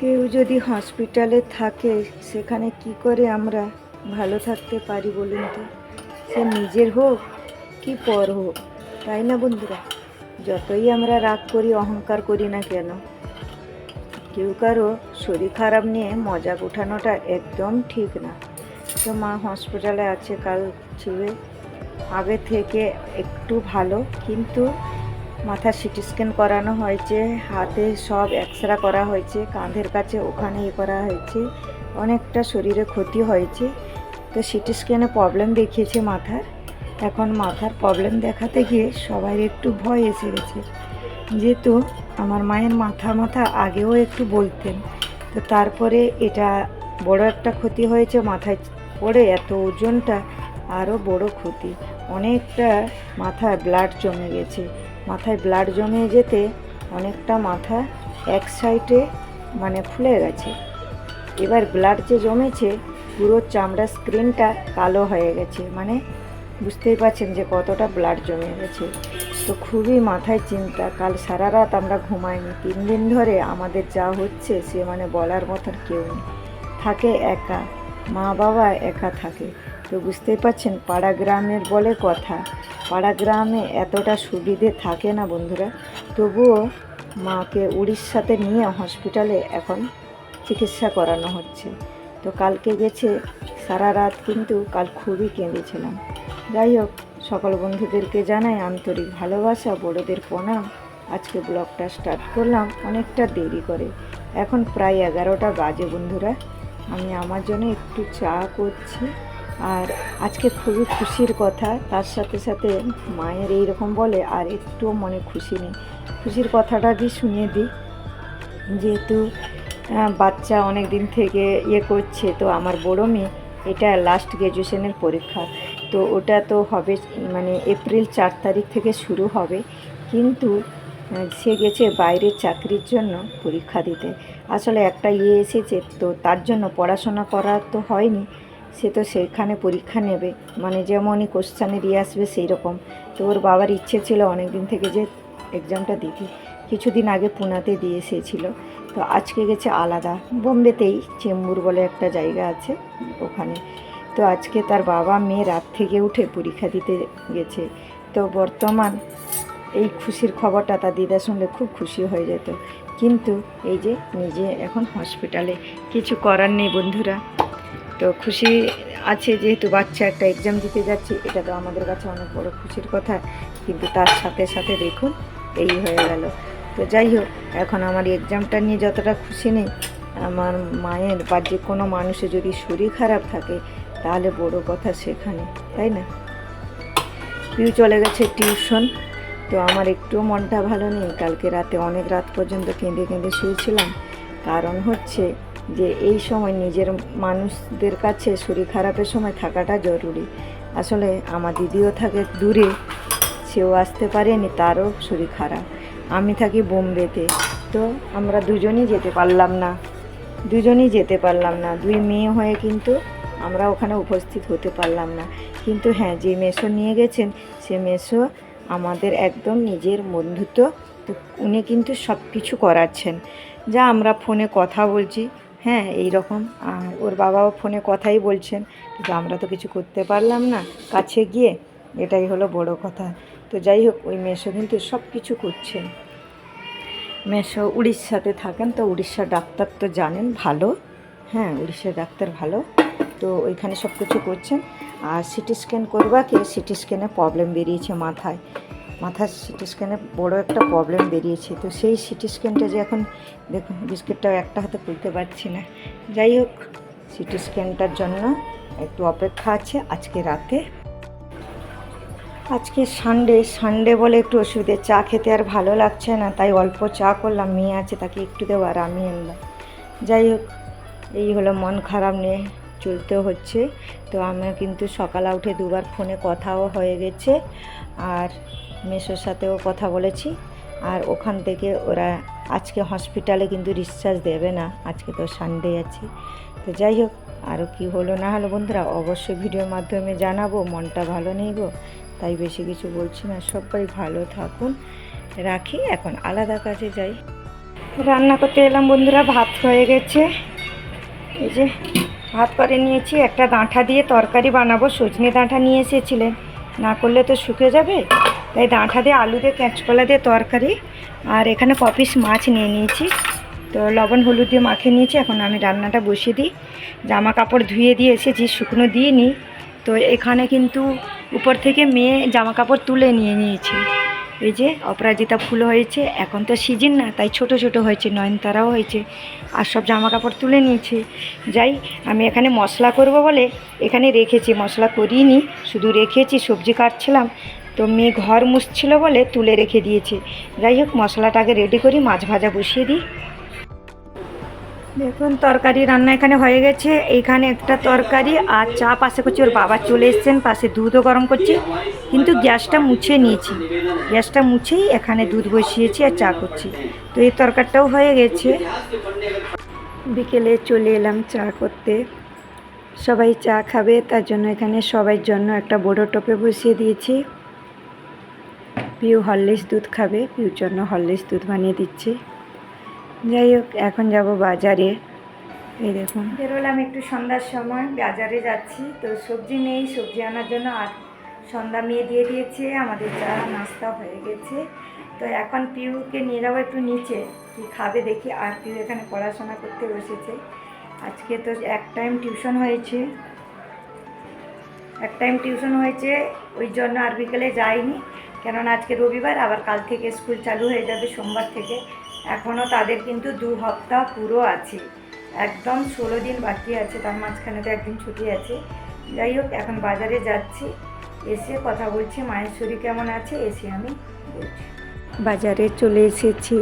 কেউ যদি হসপিটালে থাকে, সেখানে কি করে আমরা ভালো থাকতে পারি বলুন তো? সে নিজের হোক কি পর হোক, তাই না বন্ধুরা? যতই আমরা রাগ করি, অহংকার করি না কেন? কেউ কারও শরীর খারাপ নিয়ে মজা ওঠানোটা একদম ঠিক না। তো মা হসপিটালে আছে, কাল ছিল আগে থেকে একটু ভালো, কিন্তু মাথা সিটি স্ক্যান করানো হয়েছে, হাতে সব এক্সরা করা হয়েছে, কাঁধের কাছে ওখানে ইয়ে করা হয়েছে, অনেকটা শরীরে ক্ষতি হয়েছে। তো সিটি স্ক্যানে প্রবলেম দেখিয়েছে মাথার। এখন মাথার প্রবলেম দেখাতে গিয়ে সবাই একটু ভয় এসে গেছে। যেহেতু আমার মায়ের মাথা মাথা আগেও একটু বলতেন, তো তারপরে এটা বড় একটা ক্ষতি হয়েছে মাথায় পড়ে, এত ওজনটা আরও বড় ক্ষতি। অনেকটা মাথায় ব্লাড জমে গেছে। মাথায় ব্লাড জমে যেতে অনেকটা মাথা এক সাইডে মানে ফুলে গেছে। এবার ব্লাড যে জমেছে, পুরো চামড়ার স্ক্রিনটা কালো হয়ে গেছে। মানে বুঝতেই পারছেন যে কতটা ব্লাড জমে গেছে। তো খুবই মাথায় চিন্তা, কাল সারা রাত আমরা ঘুমাইনি। তিন দিন ধরে আমাদের যা হচ্ছে, সে মানে বলার মতন কেউ নেই। থাকে একা মা বাবা একা থাকে। তো বুঝতেই পারছেন, পাড়া গ্রামের বলে কথা। পাড়া গ্রামে এতটা সুবিধে থাকে না বন্ধুরা। তবুও মাকে উড়িষ্যাতে নিয়ে হসপিটালে এখন চিকিৎসা করানো হচ্ছে। তো কালকে গেছে, সারা রাত কিন্তু কাল খুবই কেঁদেছিলাম। যাই হোক, সকল বন্ধুদেরকে জানাই আন্তরিক ভালোবাসা, বড়দের প্রণাম। আজকে ব্লগটা স্টার্ট করলাম অনেকটা দেরি করে। এখন প্রায় এগারোটা বাজে বন্ধুরা। আমি আমার জন্য একটু চা করছি। আর আজকে খুবই খুশির কথা। তার সাথে সাথে মায়ের এই রকম বলে, আর একটুও মনে খুশি নেই। খুশির কথাটা দিয়ে শুনিয়ে দিই। যেহেতু বাচ্চা অনেক দিন থেকে ইয়ে করছে, তো আমার বড় মেয়ে, এটা লাস্ট গ্র্যাজুয়েশনের পরীক্ষা। তো ওটা তো হবে মানে এপ্রিল চার তারিখ থেকে শুরু হবে। কিন্তু সে গেছে বাইরের চাকরির জন্য পরীক্ষা দিতে। আসলে একটা ইয়ে এসেছে, তো তার জন্য পড়াশোনা করা তো হয়নি। সে তো সেখানে পরীক্ষা নেবে। মানে যেমনই কোশ্চানে দিয়ে আসবে সেই রকম তো ওর বাবার ইচ্ছে ছিল অনেক দিন থেকে যে এক্সামটা দিতে। কিছুদিন আগে পুনাতে দিয়ে এসেছিল। তো আজকে গেছে আলাদা। বোম্বেতেই, চেম্বুর বলে একটা জায়গা আছে ওখানে। তো আজকে তার বাবা মেয়ে রাত থেকে উঠে পরীক্ষা দিতে গেছে। তো বর্তমান এই খুশির খবরটা তার দিদা শুনলে খুব খুশি হয়ে যেত। কিন্তু এই যে নিজে এখন হসপিটালে কিছু করার নেই বন্ধুরা। তো খুশি আছে যেহেতু বাচ্চা একটা এক্সাম দিতে যাচ্ছে, এটা তো আমাদের কাছে অনেক বড় খুশির কথা। কিন্তু তার সাথে সাথে দেখুন, এই হয়ে গেল। তো যাই হোক, এখন আমার এক্সামটা নিয়ে যতটা খুশি নেই, আমার মায়ের বা যে কোনো মানুষের যদি শরীর খারাপ থাকে, তাহলে বড় কথা সেখানে, তাই না? পিউ চলে গেছে টিউশন তো আমার একটুও মনটা ভালো নেই। কালকে রাতে অনেক রাত পর্যন্ত কেঁদে কেঁদে শুয়েছিলাম। কারণ হচ্ছে যে এই সময় নিজের মানুষদের কাছে শরীর খারাপের সময় থাকাটা জরুরি। আসলে আমার দিদিও থাকে দূরে, সেও আসতে পারেনি, তারও শরীর খারাপ। আমি থাকি বোম্বেতে, তো আমরা দুজনই যেতে পারলাম না। দুজনই যেতে পারলাম না। দুই মেয়ে হয়ে কিন্তু আমরা ওখানে উপস্থিত হতে পারলাম না। কিন্তু হ্যাঁ যে মেসো নিয়ে গেছেন, সে মেসো আমাদের একদম নিজের বন্ধুত্ব, তো উনি কিন্তু সব কিছু করাচ্ছেন। যা আমরা ফোনে কথা বলছি হ্যাঁ এই রকম আর ওর বাবাও ফোনে কথাই বলছেন, কিন্তু আমরা তো কিছু করতে পারলাম না, কাছে গিয়ে। এটাই হলো বড় কথা। তো যাই হোক, ওই মেসো কিন্তু সব কিছু করছেন। মেসো উড়িষ্যাতে থাকেন, তো উড়িষ্যার ডাক্তার তো জানেন, ভালো। হ্যাঁ উড়িষ্যার ডাক্তার ভালো। তো ওইখানে সব কিছু করছেন। আর সিটি স্ক্যান করবাকে সিটি স্ক্যানে প্রবলেম বেরিয়েছে মাথায়। মাথার সিটি স্ক্যানে বড় একটা প্রবলেম বেরিয়েছে। তো সেই সিটি স্ক্যানটা যে এখন, দেখুন, বিস্কিটটাও একটা হাতে খুলতে পারছি না। যাই হোক, সিটি স্ক্যানটার জন্য একটু অপেক্ষা আছে আজকে রাতে। আজকে সানডে সানডে বলে একটু অসুবিধে। চা খেতে আর ভালো লাগছে না, তাই অল্প চা করলাম, মেয়ে আছে তাকে একটু দেবো আর আমি আনলাম যাই হোক, এই হলো মন খারাপ নিয়ে চলতে হচ্ছে। তো আমরা কিন্তু সকালে উঠে দুবার ফোনে কথাও হয়ে গেছে। আর মেসোর সাথেও কথা বলেছি। আর ওখান থেকে ওরা আজকে হসপিটালে কিন্তু ডিসচার্জ দেবে না। আজকে তো সানডে আছে। তো যাই হোক আরও কি হলো না হলো বন্ধুরা, অবশ্যই ভিডিওর মাধ্যমে জানাব। মনটা ভালো নেই গো, তাই বেশি কিছু বলছি না। সবাই ভালো থাকুন, রাখি। এখন আলাদা কাজে যাই। রান্না করতে এলাম বন্ধুরা, ভাত হয়ে গেছে। এই যে ভাত করে নিয়েছি, একটা ডাঁটা দিয়ে তরকারি বানাবো। সজনে ডাঁটা নিয়ে এসেছিলেন। না করলে তো শুকে যাবে। তাই ডাঁটা দিয়ে, আলু দিয়ে কাঁচকলা দিয়ে তরকারি। আর এখানে কপিস মাছ নিয়ে নিয়েছি। তো লবণ, হলুদ দিয়ে মাখিয়ে নিয়েছি। এখন আমি রান্নাটা বসিয়ে দিই। জামা কাপড় ধুয়ে দিয়ে এসেছি, শুকনো দিয়ে নিই তো এখানে কিন্তু উপর থেকে মেয়ে জামা কাপড় তুলে নিয়ে নিয়েছি। এই যে অপরাজিতা ফুল হয়েছে। এখন তো সিজন না, তাই ছোট ছোট হয়েছে, নয়নতারাও হয়েছে। আর সব জামা কাপড় তুলে নিয়েছি। যাই, আমি এখানে মশলা করব বলে এখানে রেখেছি। মশলা করিনি, শুধু রেখেছি, সবজি কাটছিলাম। তো মেয়ে ঘর মুছছিল বলে তুলে রেখে দিয়েছে। যাই হোক, মশলাটাকে রেডি করি, মাছ ভাজা বসিয়ে দিই। দেখুন, তরকারি রান্না এখানে হয়ে গেছে। এইখানে একটা তরকারি আর চা, পাশে করছি ওর বাবা চলে এসছেন, পাশে দুধও গরম করছি। কিন্তু গ্যাসটা মুছে নিয়েছি। গ্যাসটা মুছেই এখানে দুধ বসিয়েছি আর চা করছি। তো এই তরকারিটাও হয়ে গেছে। বিকেলে চলে এলাম চা করতে। সবাই চা খাবে, তার জন্য এখানে সবার জন্য একটা বড় টপে বসিয়ে দিয়েছি। পিউ হরলিক্স দুধ খাবে, পিউর জন্য হরলিক্স দুধ বানিয়ে দিচ্ছি। যাই হোক, এখন যাব বাজারে। এই দেখুন। বেরোলাম একটু সন্ধ্যার সময়, বাজারে যাচ্ছি। তো সবজি নেই, সবজি আনার জন্য আর সন্ধ্যা মেয়ে দিয়ে দিয়েছে, আমাদের চা নাস্তা হয়ে গেছে। তো এখন পিউকে নিয়ে যাব একটু নিচে, কি খাবে দেখি। আর পিউ এখানে পড়াশোনা করতে বসেছে। আজকে তো এক টাইম টিউশন হয়েছে। এক টাইম টিউশন হয়েছে, ওই জন্য আর বিকেলে যাইনি। কেননা আজকে রবিবার, আবার কাল থেকে স্কুল চালু হয়ে যাবে সোমবার থেকে। এখনও তাদের কিন্তু দু সপ্তাহ পুরো আছে। একদম ষোলো দিন বাকি আছে, তার মাঝখানে তো একদিন ছুটি আছে। যাই হোক, এখন বাজারে যাচ্ছি। এসে কথা বলছি মায়ের শরীর কেমন আছে? এসে আমি বলছি। বাজারে চলে এসেছি।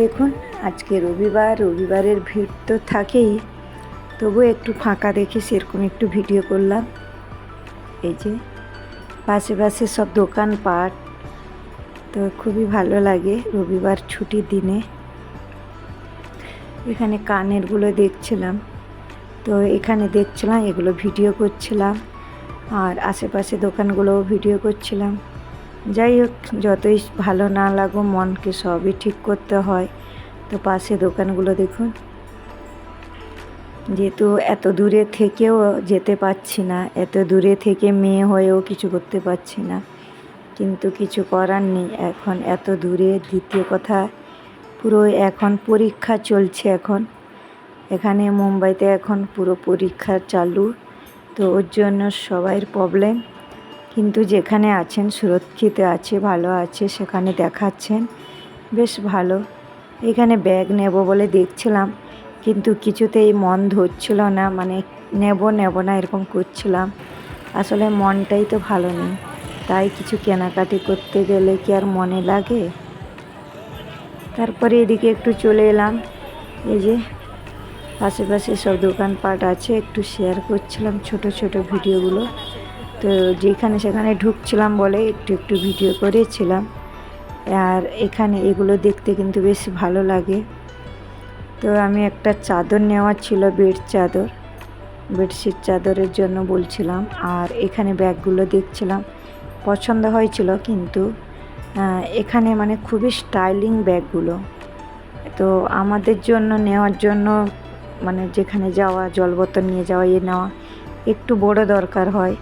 দেখুন, আজকে রবিবার, রবিবারের ভিড় তো থাকেই। তবু একটু ফাঁকা দেখে সেরকম একটু ভিডিও করলাম। এই যে পাশে পাশে সব দোকানপাট তো খুবই ভালো লাগে রবিবার ছুটির দিনে। এখানে কানেরগুলো দেখছিলাম। তো এখানে দেখছিলাম, এগুলো ভিডিও করছিলাম। আর আশেপাশে দোকানগুলোও ভিডিও করছিলাম। যাই হোক, যতই ভালো না লাগো মনকে সবই ঠিক করতে হয়। তো পাশে দোকানগুলো দেখুন। যেহেতু এত দূরে থেকেও যেতে পারছি না, এত দূরে থেকে মেয়ে হয়েও কিছু করতে পারছি না। কিন্তু কিছু করার নেই, এখন এত দূরে, দ্বিতীয় কথা, পুরো এখন পরীক্ষা চলছে এখন। এখানে মুম্বাইতে এখন পুরো পরীক্ষা চালু, তো ওর জন্য সবাইয়ের প্রবলেম কিন্তু যেখানে আছেন, সুরক্ষিত আছে, ভালো আছে, সেখানে দেখাচ্ছেন, বেশ ভালো। এখানে ব্যাগ নেব বলে দেখছিলাম। কিন্তু কিছুতেই মন ধরছিল না মানে নেব নেব না এরকম করছিলাম। আসলে মনটাই তো ভালো নেই। তাই কিছু কেনাকাটি করতে গেলে কি আর মনে লাগে? তারপরে এদিকে একটু চলে এলাম। এই যে আশেপাশে সব দোকানপাট আছে, একটু শেয়ার করছিলাম ছোট ছোট ভিডিওগুলো। তো যেখানে সেখানে ঢুকছিলাম বলে একটু একটু ভিডিও করেছিলাম। আর এখানে এগুলো দেখতে কিন্তু বেশ ভালো লাগে। তো আমি একটা চাদর নেওয়ার ছিল, বেড চাদর। বেডশিট চাদরের জন্য বলছিলাম আর এখানে ব্যাগগুলো দেখছিলাম। পছন্দ হয়েছিল কিন্তু এখানে মানে খুবই স্টাইলিং ব্যাগগুলো। তো আমাদের জন্য নেওয়ার জন্য মানে যেখানে যাওয়া জল বোতল নিয়ে যাওয়া ইয়ে নেওয়া একটু বড় দরকার হয়।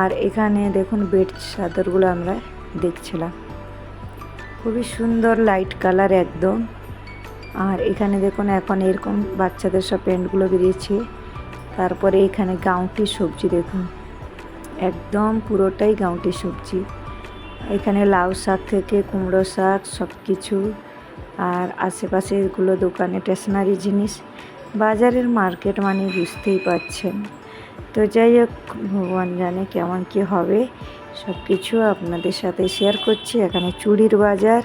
আর এখানে দেখুন বেড চাদরগুলো আমরা দেখছিলাম। খুবই সুন্দর লাইট কালার একদম। আর এখানে দেখুন এখন এরকম বাচ্চাদের সব প্যান্টগুলো বেরিয়েছে। তারপরে এখানে গাউটি সবজি দেখুন। একদম পুরোটাই গাউটি সবজি। এখানে লাউ শাক থেকে কুমড়ো শাক সব কিছু আর আশেপাশে এগুলো দোকানে স্টেশনারি জিনিস। বাজারের মার্কেট মানে বুঝতেই পারছেন। তো যাই হোক, ভগবান জানে কেমন কি হবে। সব কিছু আপনাদের সাথে শেয়ার করছি। এখানে চুড়ির বাজার।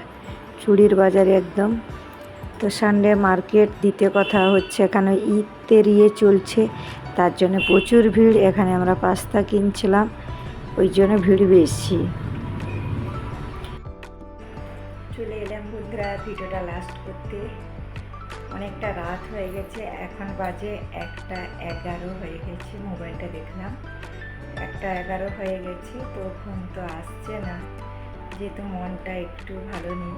চুড়ির বাজারে একদম তো সানডে মার্কেট দ্বিতীয় কথা হচ্ছে এখানে ঈদ তেরিয়ে চলছে। তার জন্য প্রচুর ভিড়। এখানে আমরা পাস্তা কিনছিলাম। ওই জন্য ভিড় বেশি। চলে এলাম বন্ধুরা ভিডিওটা লাস্ট করতে। অনেকটা রাত হয়ে গেছে। এখন বাজে একটা এগারো হয়ে গেছে। মোবাইলটা দেখলাম। একটা এগারো হয়ে গেছে। তো ফোন তো আসছে না। যেহেতু মনটা একটু ভালো নেই।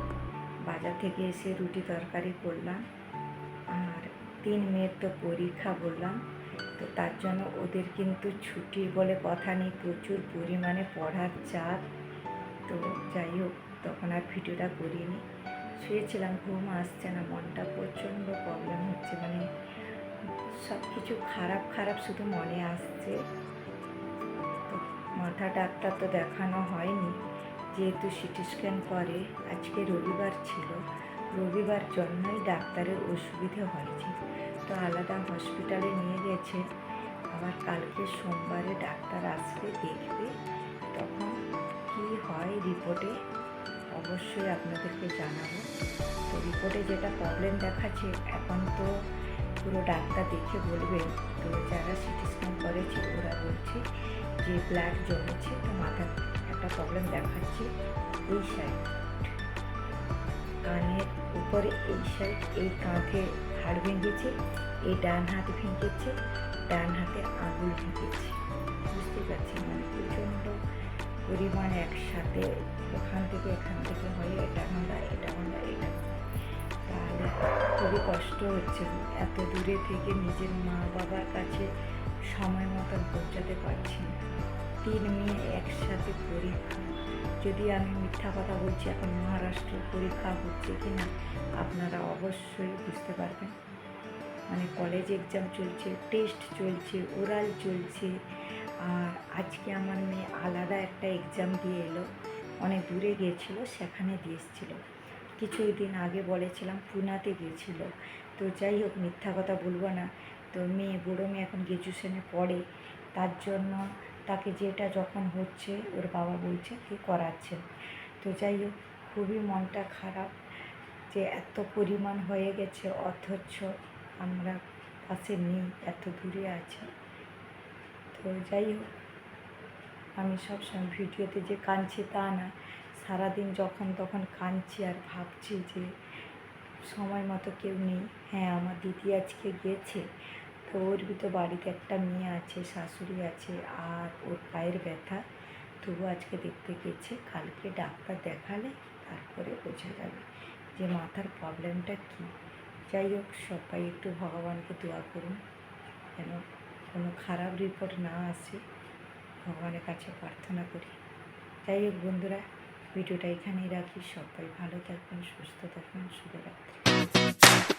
বাজার থেকে এসে রুটি তরকারি করলাম। আর তিন মেয়ের তো পরীক্ষা বললাম, তো তার জন্য ওদের কিন্তু ছুটি বলে কথা নেই, প্রচুর পরিমাণে পড়ার চাপ। তো যাই হোক, তখন আর ভিডিওটা করিনি। শুয়েছিলাম, ঘুম আসছে না, মনটা প্রচণ্ড প্রবলেম হচ্ছে মানে সব কিছু খারাপ খারাপ শুধু মনে আসছে। তো মাথা ডাক্তার তো দেখানো হয়নি। যেহেতু সিটি স্ক্যান করে, আজকে রবিবার ছিল। রবিবার জন্যই ডাক্তারের অসুবিধে হয়েছে। তো আলাদা হসপিটালে নিয়ে গেছে। আবার কালকে সোমবারে ডাক্তার আসবে দেখবে। তখন কি হয় রিপোর্টে, অবশ্যই আপনাদেরকে জানাব। তো রিপোর্টে যেটা প্রবলেম দেখাচ্ছে, এখন তো পুরো ডাক্তার দেখে বলবেন তো যারা সিটি স্ক্যান করেছে, ওরা বলছে যে ব্লাড জমেছে, তো মাথার একটা প্রবলেম দেখাচ্ছে। এই সাইড কানের উপরে এই সাইড এই কাঁধে হাড় ভেঙেছে, এই ডান হাত ভেঙেছে, ডান হাতে আঙুল ভেঙেছে। বুঝতে পারছি মানে প্রচণ্ড পরিমাণ একসাথে ওখান থেকে এখান থেকে হয়ে, এটা ভাঙা এটা ভাঙা এটা। তাহলে খুবই কষ্ট হচ্ছে। এত দূরে থেকে নিজের মা বাবার কাছে সময় মতন পৌঁছাতে পারছি না। তিন মেয়ে একসাথে পরীক্ষা। যদি আমি মিথ্যা কথা বলছি, এখন মহারাষ্ট্রের পরীক্ষা হচ্ছে কি না আপনারা অবশ্যই বুঝতে পারবেন। মানে কলেজ এক্সাম চলছে টেস্ট চলছে ওরাল চলছে। আর আজকে আমার মেয়ে আলাদা একটা এক্সাম দিয়ে এলো। অনেক দূরে গিয়েছিল, সেখানে দিয়ে এসেছিল। কিছুদিন আগে বলেছিলাম, পুনাতে গিয়েছিল। তো যাই হোক, মিথ্যা কথা বলব না। তো মেয়ে, বুড়ো মেয়ে এখন গ্র্যাজুয়েশনে পড়ে। তার জন্য তাকে যেটা যখন হচ্ছে ওর বাবা বলছে কি করাচ্ছেন তো যাই হোক, খুবই মনটা খারাপ যে এত পরিমাণ হয়ে গেছে, অথচ আমরা পাশে নেই, এত দূরে আছি। তো যাই হোক, আমি সবসময় ভিডিওতে যে কাঁদছি তা না, সারাদিন যখন তখন কাঁদছি আর ভাবছি যে সময় মতো কেউ নেই। হ্যাঁ আমার দিদি আজকে গিয়েছে তো ওর তো বাড়িতে একটা মেয়ে আছে, শাশুড়ি আছে আর ওর পায়ের ব্যথা। তবু আজকে দেখতে গেছে, কালকে ডাক্তার দেখালে তারপরে বোঝা যাবে যে মাথার প্রবলেমটা কী। যাই হোক, সবাই একটু ভগবানকে দোয়া করুন, যেন কোনো খারাপ রিপোর্ট না আসে। ভগবানের কাছে প্রার্থনা করি। যাই হোক বন্ধুরা, ভিডিওটা এখানেই রাখি। সবাই ভালো থাকবেন, সুস্থ থাকবেন, শুভরাত্রি।